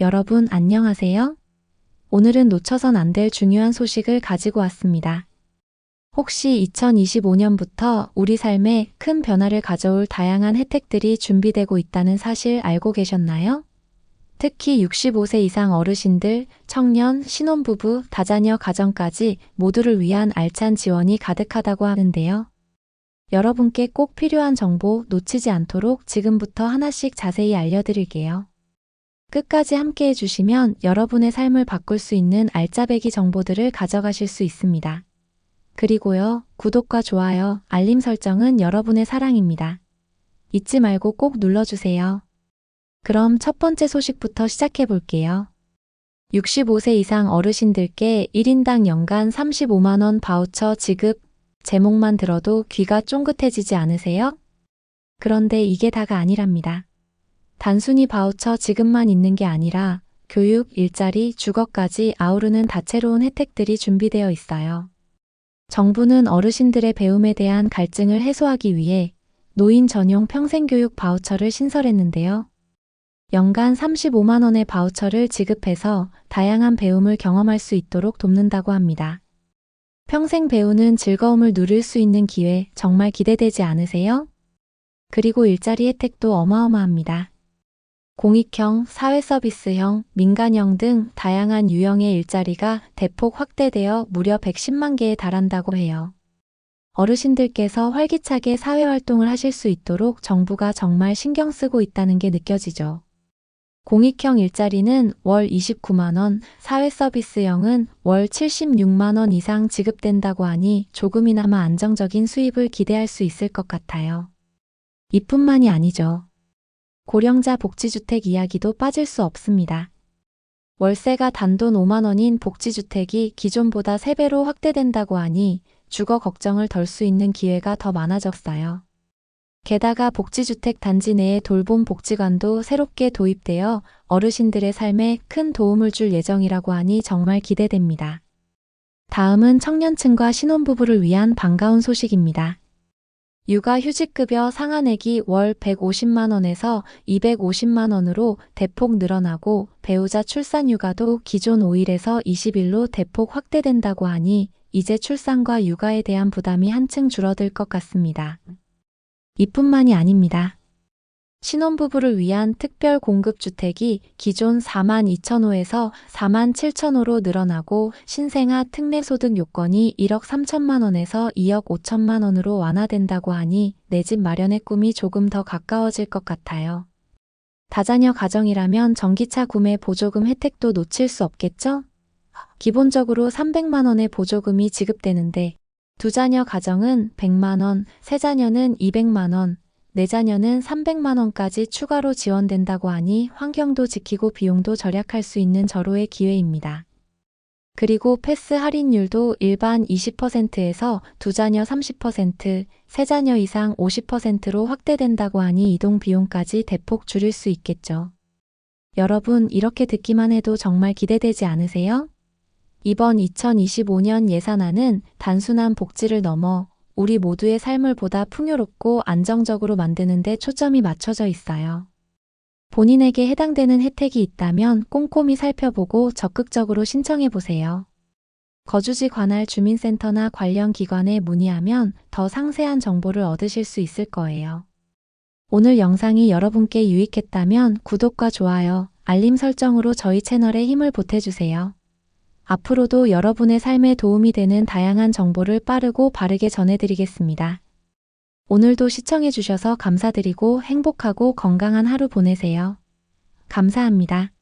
여러분 안녕하세요? 오늘은 놓쳐선 안 될 중요한 소식을 가지고 왔습니다. 혹시 2025년부터 우리 삶에 큰 변화를 가져올 다양한 혜택들이 준비되고 있다는 사실 알고 계셨나요? 특히 65세 이상 어르신들, 청년, 신혼부부, 다자녀 가정까지 모두를 위한 알찬 지원이 가득하다고 하는데요. 여러분께 꼭 필요한 정보 놓치지 않도록 지금부터 하나씩 자세히 알려드릴게요. 끝까지 함께 해주시면 여러분의 삶을 바꿀 수 있는 알짜배기 정보들을 가져가실 수 있습니다. 그리고요, 구독과 좋아요, 알림 설정은 여러분의 사랑입니다. 잊지 말고 꼭 눌러주세요. 그럼 첫 번째 소식부터 시작해 볼게요. 65세 이상 어르신들께 1인당 연간 35만원 바우처 지급, 제목만 들어도 귀가 쫑긋해지지 않으세요? 그런데 이게 다가 아니랍니다. 단순히 바우처 지급만 있는 게 아니라 교육, 일자리, 주거까지 아우르는 다채로운 혜택들이 준비되어 있어요. 정부는 어르신들의 배움에 대한 갈증을 해소하기 위해 노인 전용 평생교육 바우처를 신설했는데요. 연간 35만 원의 바우처를 지급해서 다양한 배움을 경험할 수 있도록 돕는다고 합니다. 평생 배우는 즐거움을 누릴 수 있는 기회 정말 기대되지 않으세요? 그리고 일자리 혜택도 어마어마합니다. 공익형, 사회서비스형, 민간형 등 다양한 유형의 일자리가 대폭 확대되어 무려 110만 개에 달한다고 해요. 어르신들께서 활기차게 사회활동을 하실 수 있도록 정부가 정말 신경 쓰고 있다는 게 느껴지죠. 공익형 일자리는 월 29만원, 사회서비스형은 월 76만원 이상 지급된다고 하니 조금이나마 안정적인 수입을 기대할 수 있을 것 같아요. 이뿐만이 아니죠. 고령자 복지주택 이야기도 빠질 수 없습니다. 월세가 단돈 5만 원인 복지주택이 기존보다 3배로 확대된다고 하니 주거 걱정을 덜 수 있는 기회가 더 많아졌어요. 게다가 복지주택 단지 내에 돌봄 복지관도 새롭게 도입되어 어르신들의 삶에 큰 도움을 줄 예정이라고 하니 정말 기대됩니다. 다음은 청년층과 신혼부부를 위한 반가운 소식입니다. 육아휴직급여 상한액이 월 150만원에서 250만원으로 대폭 늘어나고 배우자 출산휴가도 기존 5일에서 20일로 대폭 확대된다고 하니 이제 출산과 육아에 대한 부담이 한층 줄어들 것 같습니다. 이뿐만이 아닙니다. 신혼부부를 위한 특별 공급주택이 기존 4만 2천 호에서 4만 7천 호로 늘어나고 신생아 특례소득 요건이 1억 3천만 원에서 2억 5천만 원으로 완화된다고 하니 내 집 마련의 꿈이 조금 더 가까워질 것 같아요. 다자녀 가정이라면 전기차 구매 보조금 혜택도 놓칠 수 없겠죠? 기본적으로 300만 원의 보조금이 지급되는데 두 자녀 가정은 100만 원, 세 자녀는 200만 원, 네 자녀는 300만 원까지 추가로 지원된다고 하니 환경도 지키고 비용도 절약할 수 있는 절호의 기회입니다. 그리고 패스 할인율도 일반 20%에서 두 자녀 30%, 세 자녀 이상 50%로 확대된다고 하니 이동 비용까지 대폭 줄일 수 있겠죠. 여러분, 이렇게 듣기만 해도 정말 기대되지 않으세요? 이번 2025년 예산안은 단순한 복지를 넘어 우리 모두의 삶을 보다 풍요롭고 안정적으로 만드는 데 초점이 맞춰져 있어요. 본인에게 해당되는 혜택이 있다면 꼼꼼히 살펴보고 적극적으로 신청해 보세요. 거주지 관할 주민센터나 관련 기관에 문의하면 더 상세한 정보를 얻으실 수 있을 거예요. 오늘 영상이 여러분께 유익했다면 구독과 좋아요, 알림 설정으로 저희 채널에 힘을 보태주세요. 앞으로도 여러분의 삶에 도움이 되는 다양한 정보를 빠르고 바르게 전해드리겠습니다. 오늘도 시청해주셔서 감사드리고 행복하고 건강한 하루 보내세요. 감사합니다.